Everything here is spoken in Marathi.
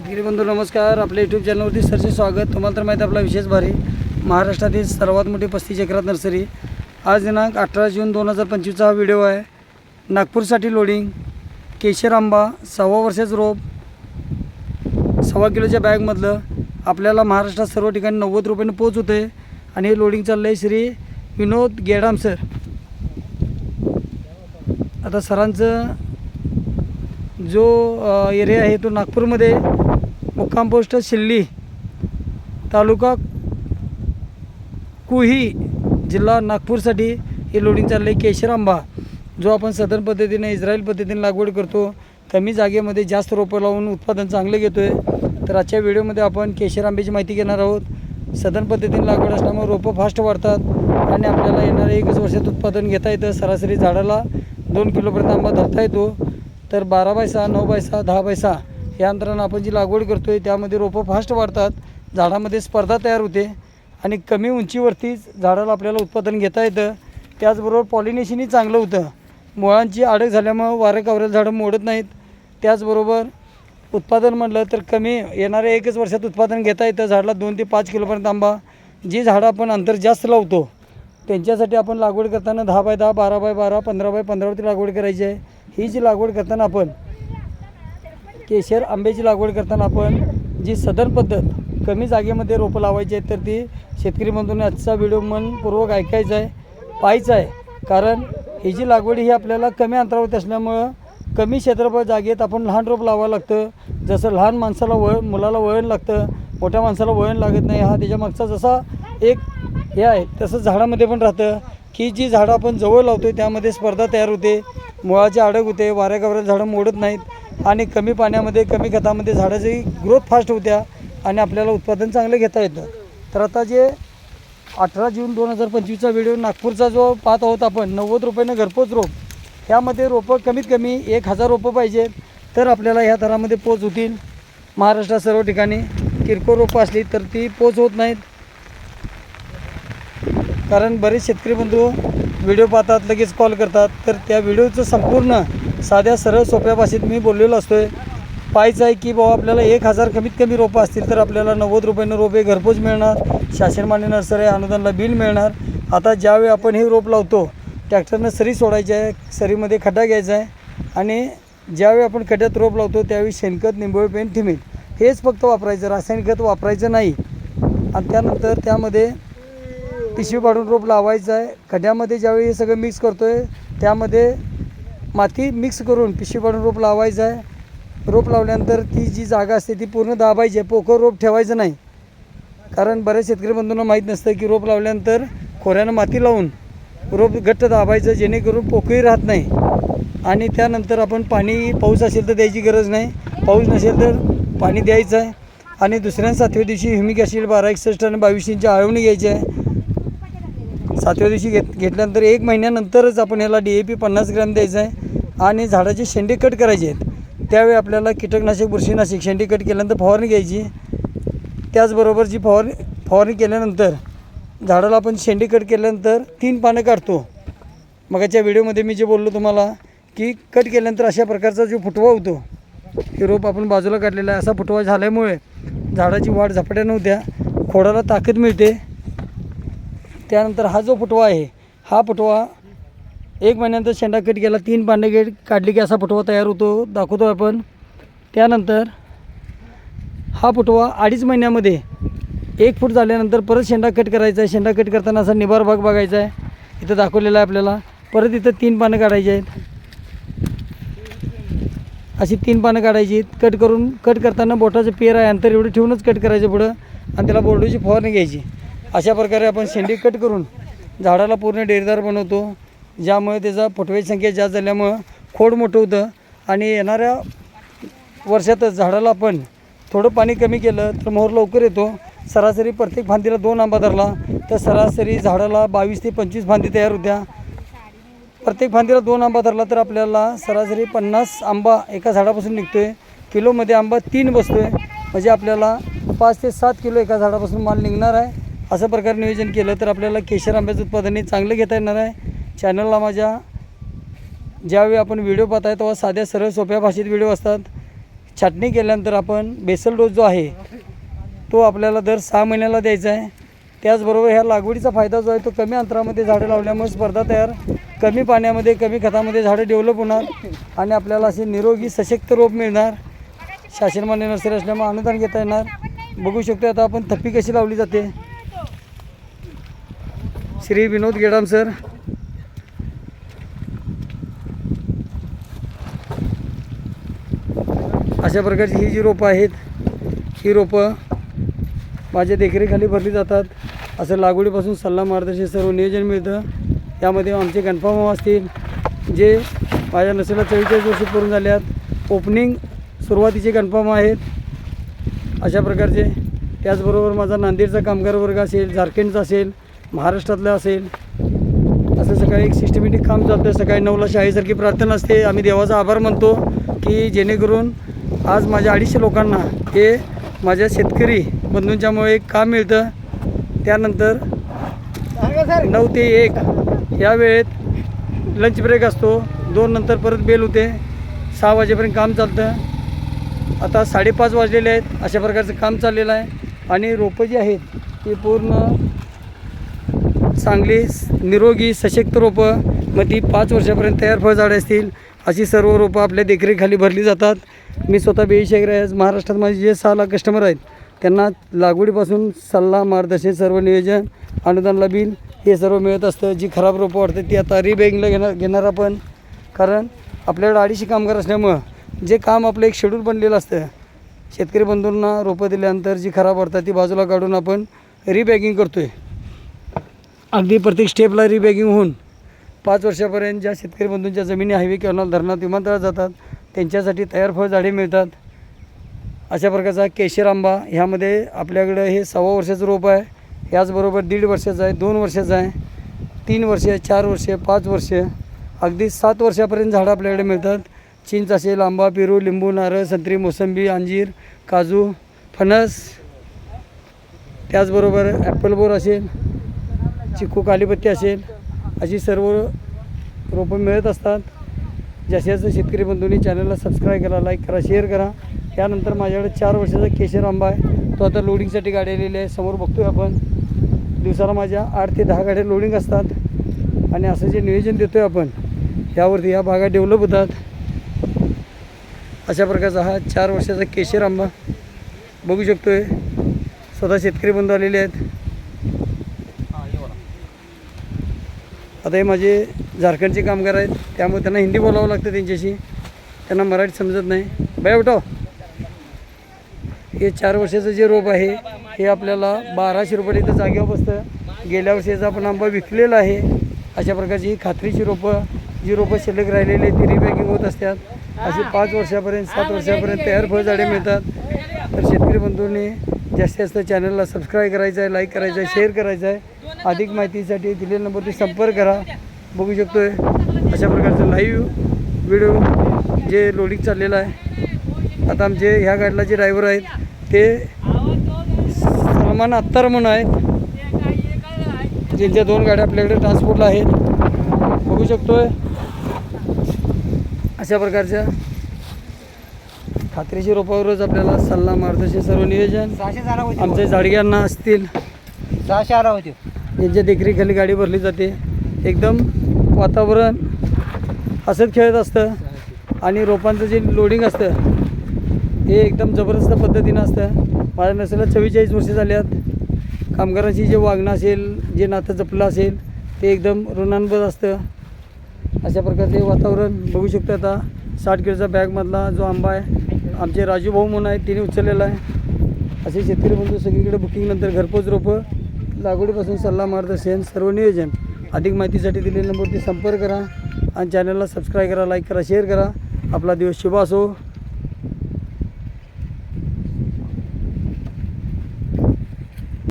शेतकरी बंधू नमस्कार. आपल्या यूट्यूब चॅनलवरती सरचे स्वागत. तुम्हाला तर माहिती आहे आपला विशेष भारी. महाराष्ट्रातील सर्वात मोठी पस्तीस एकरात नर्सरी. आज दिनांक अठरा जून दोन हजार पंचवीसचा हा व्हिडिओ आहे. नागपूरसाठी लोडिंग केशर आंबा सव्वा वर्षाचं रोप सव्वा किलोच्या बॅगमधलं आपल्याला महाराष्ट्रात सर्व ठिकाणी नव्वद रुपयाने पोच होते आणि हे लोडिंग चाललं आहे श्री विनोद गेडाम सर. आता सरांचं जो एरिया आहे तो नागपूरमध्ये. मुक्काम पोस्ट शिल्ली तालुका कुही जिल्हा नागपूरसाठी हे लोडिंग चाललं आहे केशर आंबा जो आपण सदन पद्धतीने इस्रायल पद्धतीने लागवड करतो कमी जागेमध्ये जास्त रोपं लावून उत्पादन चांगलं घेतो आहे तर आजच्या व्हिडिओमध्ये आपण केशर आंब्याची माहिती घेणार आहोत. सदन पद्धतीने लागवड असल्यामुळे रोपं फास्ट वाढतात आणि आपल्याला येणाऱ्या एकच वर्षात उत्पादन घेता येतं सरासरी झाडाला दोन किलोपर्यंत आंबा धरता येतो. तर बारा बाय सहा नऊ बाय सहा दहा बाय सहा या अंतरानं आपण जी लागवड करतो आहे त्यामध्ये रोपं फास्ट वाढतात झाडामध्ये स्पर्धा तयार होते आणि कमी उंचीवरतीच झाडाला आपल्याला उत्पादन घेता येतं. त्याचबरोबर पॉलिनेशनही चांगलं होतं. मुळांची आडक झाल्यामुळं वारं कावरेल झाडं मोडत नाहीत. त्याचबरोबर उत्पादन म्हणलं तर कमी येणाऱ्या एकच वर्षात उत्पादन घेता येतं. झाडाला दोन ते पाच किलोपर्यंत आंबा. जी झाडं आपण अंतर जास्त लावतो त्यांच्यासाठी आपण लागवड करताना दहा बाय दहा बारा बाय बारा पंधरा बाय पंधरावरती लागवड करायची आहे. ही जी लागवड करताना आपण केशर आंब्याची लागवड करताना आपण जी सदन पद्धत कमी जागेमध्ये रोपं लावायची आहेत तर ती शेतकरी बंधूंनी आजचा व्हिडिओ मनपूर्वक ऐकायचा आहे पाहायचा आहे. कारण ही जी लागवड ही आपल्याला कमी अंतरावरती असल्यामुळं कमी क्षेत्रफळ जागेत आपण लहान रोप लावावं लागतं. जसं लहान माणसाला वळण मुलाला वळण लागतं मोठ्या माणसाला वळण लागत नाही हा त्याच्यामागचा जसा एक हे आहे तसं झाडामध्ये पण राहतं. की जी झाडं आपण जवळ लावतो त्यामध्ये स्पर्धा तयार होते मुळाची आडग होते वाऱ्या गावऱ्या झाडं मोडत नाहीत. आणि कमी पाण्यामध्ये कमी खतामध्ये झाडाची ग्रोथ फास्ट होत्या आणि आपल्याला उत्पादन चांगलं घेता येतं. तर आता जे अठरा जून दोन हजार पंचवीसचा व्हिडिओ नागपूरचा जो पाहत आहोत आपण नव्वद रुपयानं घरपोच रोप ह्यामध्ये रोपं कमीत कमी एक हजार रोपं पाहिजेत. तर आपल्याला ह्या दरामध्ये पोच होतील. महाराष्ट्रात सर्व ठिकाणी किरकोळ रोपं असली तर ती पोच होत नाहीत. कारण बरेच शेतकरी बंधू व्हिडिओ पाहतात लगेच कॉल करतात. तर त्या व्हिडिओचं संपूर्ण साध्या सरळ सोप्या भाषेत मी बोललेलो असतो आहे पाहायचं आहे की बाबा आपल्याला एक हजार कमीत कमी रोपं असतील तर आपल्याला नव्वद रुपयानं रोपे घरपोच मिळणार. शासनमान्य नर्सरी अनुदानला बिल मिळणार. आता ज्यावेळी आपण हे रोप लावतो ट्रॅक्टरनं सरी सोडायची आहे सरीमध्ये खड्डा घ्यायचा आहे आणि ज्यावेळी आपण खड्ड्यात रोप लावतो त्यावेळी शेणखत निंबोळी पेन ठिमील हेच फक्त वापरायचं रासायनिक खत वापरायचं नाही. आणि त्यानंतर त्यामध्ये पिशवी पाडून रोप लावायचं आहे. खड्ड्यामध्ये ज्यावेळी हे सगळं मिक्स करतो आहे त्यामध्ये माती मिक्स करून पिशवी पाडून रोप लावायचं आहे. रोप लावल्यानंतर ती जी जागा असते ती पूर्ण दाबायची आहे. पोकळ रोप ठेवायचं नाही. कारण बऱ्याच शेतकरी बंधूंना माहीत नसतं की रोप लावल्यानंतर खोऱ्यानं माती लावून रोप घट्ट दाबायचं जेणेकरून पोकळी राहत नाही. आणि त्यानंतर आपण पाणी पाऊस असेल तर द्यायची गरज नाही. पाऊस नसेल तर पाणी द्यायचं आहे. आणि दुसऱ्या सातव्या दिवशी ह्युमिक ॲसिड बारा एकसष्ट आणि बावीस इंची आळवणी घ्यायची आहे. सातव्या दिवशी घेत घेतल्यानंतर एक महिन्यानंतरच आपण ह्याला डी ए पी पन्नास ग्रॅम द्यायचं आहे. आणि झाडाचे शेंडे कट करायचे आहेत. त्यावेळी आपल्याला कीटकनाशक बुरशीनाशक शेंडी कट केल्यानंतर फवारणी घ्यायची. त्याचबरोबर जी फवारणी फवारणी केल्यानंतर झाडाला आपण शेंडी कट केल्यानंतर तीन पानं काढतो. मगाच्या व्हिडिओमध्ये मी जे बोललो तुम्हाला की कट केल्यानंतर अशा प्रकारचा जो फुटवा होतो हे रोप आपण बाजूला काढलेला आहे. असा फुटवा झाल्यामुळे झाडाची वाढ झपाट्या नव्हत्या खोडाला ताकद मिळते. त्यानंतर हा जो फुटवा आहे हा फुटवा एक महिन्यानंतर शेंडा कट केला तीन पांडे गेट काढली की असा फुटवा तयार होतो दाखवतो आपण. त्यानंतर हा फुटवा अडीच महिन्यामध्ये एक फूट झाल्यानंतर परत शेंडा कट करायचा आहे. शेंडा कट करताना असा निभार भाग बघायचा आहे. इथं दाखवलेला आहे आपल्याला. परत इथं तीन पानं काढायची आहेत. अशी तीन पानं काढायची कट करून कट करताना बोटाचं पेर आहे. अंतर एवढं ठेवूनच कट करायचं पुढं. आणि त्याला बोर्डूची फवारणी घ्यायची. अशा प्रकारे आपण शेंडी कट करून झाडाला पूर्ण डेरदार बनवतो. ज्यामुळे त्याचा फुटव्याची संख्या जास्त झाल्यामुळं खोड मोठं होतं. आणि येणाऱ्या वर्षातच झाडाला आपण थोडं पाणी कमी केलं तर मोहर लवकर येतो. सरासरी प्रत्येक फांदीला दोन आंबा धरला तर सरासरी झाडाला बावीस ते पंचवीस फांदी तयार होत्या. प्रत्येक फांदीला दोन आंबा धरला तर आपल्याला सरासरी पन्नास आंबा एका झाडापासून निघतो आहे किलोमध्ये आंबा तीन बसतो आहे म्हणजे आपल्याला पाच ते सात किलो एका झाडापासून माल निघणार आहे. असं प्रकारे नियोजन केलं तर आपल्याला केशर आंब्याचं उत्पादन हे चांगलं घेता येणार आहे. चॅनलला माझ्या ज्यावेळी आपण व्हिडिओ पाहताय तेव्हा साध्या सरळ सोप्या भाषेत व्हिडिओ असतात. छाटणी केल्यानंतर आपण बेसल डोस जो आहे तो आपल्याला दर सहा महिन्याला द्यायचा आहे. त्याचबरोबर ह्या लागवडीचा फायदा जो आहे तो कमी अंतरामध्ये झाडं लावल्यामुळे स्पर्धा तयार कमी पाण्यामध्ये कमी खतामध्ये झाडं डेव्हलप होणार आणि आपल्याला असे निरोगी सशक्त रोप मिळणार. शासनमान्य नर्सरी असल्यामुळे अनुदान घेता येणार. बघू शकतो आता आपण थप्पी कशी लावली जाते. श्री विनोद गेडाम सर. अशा प्रकारची ही जी रोपं आहेत ही रोपं माझ्या देखरेखाली भरली जातात. असं लागवडीपासून सल्ला मार्गदर्शन सर्व नियोजन मिळतं. यामध्ये आमचे कन्फर्म असतील. जे माझ्या नसेला चव्वेचाळीस वर्ष पूर्ण झाल्यात ओपनिंग सुरुवातीचे कन्फर्म आहेत. अशा प्रकारचे. त्याचबरोबर माझा नांदेडचा कामगार वर्ग असेल झारखंडचा असेल महाराष्ट्रातला असेल. असं सकाळी एक सिस्टमॅटिक काम चालतं सकाळी नऊला शाळेसारखी प्रार्थना असते. आम्ही देवाचा आभार मानतो की जेणेकरून आज माझ्या अडीचशे लोकांना हे माझ्या शेतकरी बंधूंच्यामुळे एक काम मिळतं. त्यानंतर नऊ ते एक या वेळेत लंच ब्रेक असतो. दोन नंतर परत बेल होते. सहा वाजेपर्यंत काम चालतं. आता साडेपाच वाजलेले आहेत. अशा प्रकारचं काम चाललेलं आहे. आणि रोपं जी आहेत ती पूर्ण चांगली स- निरोगी सशक्त रोपं. मग ती पाच वर्षापर्यंत तयार फळझाडं असतील. अशी सर्व रोपं आपल्या देखरेखीखाली भरली जातात. मी स्वतः बेई शेखर आहे महाराष्ट्रात माझे जे सहा लाख कस्टमर आहेत त्यांना लागवडीपासून सल्ला मार्गदर्शन सर्व नियोजन अनुदानला बिल हे सर्व मिळत असतं. जी खराब रोपं वाढतात ती आता रिबॅगिंगला घेणार घेणार आपण. कारण आपल्याकडे अडीचशे कामगार असल्यामुळं जे काम आपलं एक शेड्यूल बनलेलं असतं शेतकरी बंधूंना रोपं दिल्यानंतर जी खराब वाटतात ती बाजूला काढून आपण रिबॅगिंग करतो आहे अगदी प्रत्येक स्टेपला रिबॅगिंग होऊन पाच वर्षापर्यंत ज्या शेतकरी बंधूंच्या जमिनी हायवे किंवा धरणात विमानतळात जातात त्यांच्यासाठी तयार फळझाडे मिळतात. अशा प्रकारचा केशर आंबा ह्यामध्ये आपल्याकडं हे सव्वा वर्षाचं रोप आहे. याचबरोबर दीड वर्षाचं आहे दोन वर्षाचं आहे तीन वर्षे चार वर्षे पाच वर्षे अगदी सात वर्षापर्यंत झाडं आपल्याकडे मिळतात. चिंच असेल आंबा पेरू लिंबू नारळ संत्री मोसंबी अंजीर काजू फणस त्याचबरोबर ॲपल बोर असेल चिक्कू कालीपत्ती असेल अशी सर्व रोपं मिळत असतात. जशाचं शेतकरी बंधूंनी चॅनलला सबस्क्राईब करा लाईक करा शेअर करा. त्यानंतर माझ्याकडे चार वर्षाचा केशर आंबा आहे. तो आता लोडिंगसाठी गाडी आलेली आहे. समोर बघतोय आपण. दिवसाला माझ्या आठ ते दहा गाड्या लोडिंग असतात. आणि असं जे नियोजन देतो आहे आपण यावरती या भागा डेव्हलप होतात. अशा प्रकारचा हा चार वर्षाचा केशर आंबा बघू शकतोय. स्वतः शेतकरी बंधू आलेले आहेत. आता हे माझे झारखंडचे कामगार आहेत त्यामुळे त्यांना हिंदी बोलावं लागतं त्यांच्याशी. त्यांना मराठी समजत नाही. बाय उठाव हे चार वर्षाचं जे रोप आहे हे आपल्याला बाराशे रुपये इथं जागेवर बसतं. गेल्या वर्षीचा आपण आंबा विकलेला आहे. अशा प्रकारची ही खात्रीची रोपं जी रोपं शिल्लक राहिलेली आहेत, ती रिपॅकिंग होत असतात. अशी पाच वर्षापर्यंत सात वर्षापर्यंत तयार फळझाडे मिळतात. तर शेतकरी बंधूंनी जास्तीत जास्त चॅनलला सबस्क्राईब करायचं आहे लाईक करायचं आहे शेअर करायचं आहे अधिक माहितीसाठी दिलेल्या नंबरवरती संपर्क करा. बघू शकतोय. अशा प्रकारचं लाईव्ह व्हिडिओ जे लोडिंग चाललेलं आहे. आता आमचे ह्या गाडीला जे ड्रायव्हर आहेत ते सलमान अत्तार म्हणून आहेत. ज्यांच्या दोन गाड्या आपल्याकडे ट्रान्सपोर्टला आहेत. बघू शकतोय. अशा प्रकारच्या खात्रीशी रोपावरच आपल्याला सल्ला मार्गदर्शन सर्व नियोजन. आमच्या जाडग्यांना असतील. सहाशे आला होती. यांच्या देखरेखाली गाडी भरली जाते. एकदम वातावरण हसत खेळत असतं आणि रोपांचं जे लोडिंग असतं हे एकदम जबरदस्त पद्धतीनं असतं. माझ्या नसेला चव्वेचाळीस वर्षे झाल्यात कामगारांची जे वागणं असेल जे नातं जपलं असेल ते एकदम ऋणांबद असतं. अशा प्रकारचे वातावरण बघू शकतो आता. साठ किलोचा बॅगमधला जो आंबा आहे आमचे राजू भाऊ म्हणून आहेत तिने उचललेला आहे. असे शेतकरी बंधू सगळीकडे बुकिंगनंतर घरपोच रोपं लागवडीपासून सल्ला मार्गदर्शन सर्व नियोजन. अधिक माहितीसाठी दिलेल्या नंबरवरती संपर्क करा आणि चॅनलला सबस्क्राईब करा लाईक करा शेअर करा. आपला दिवस शुभ असो.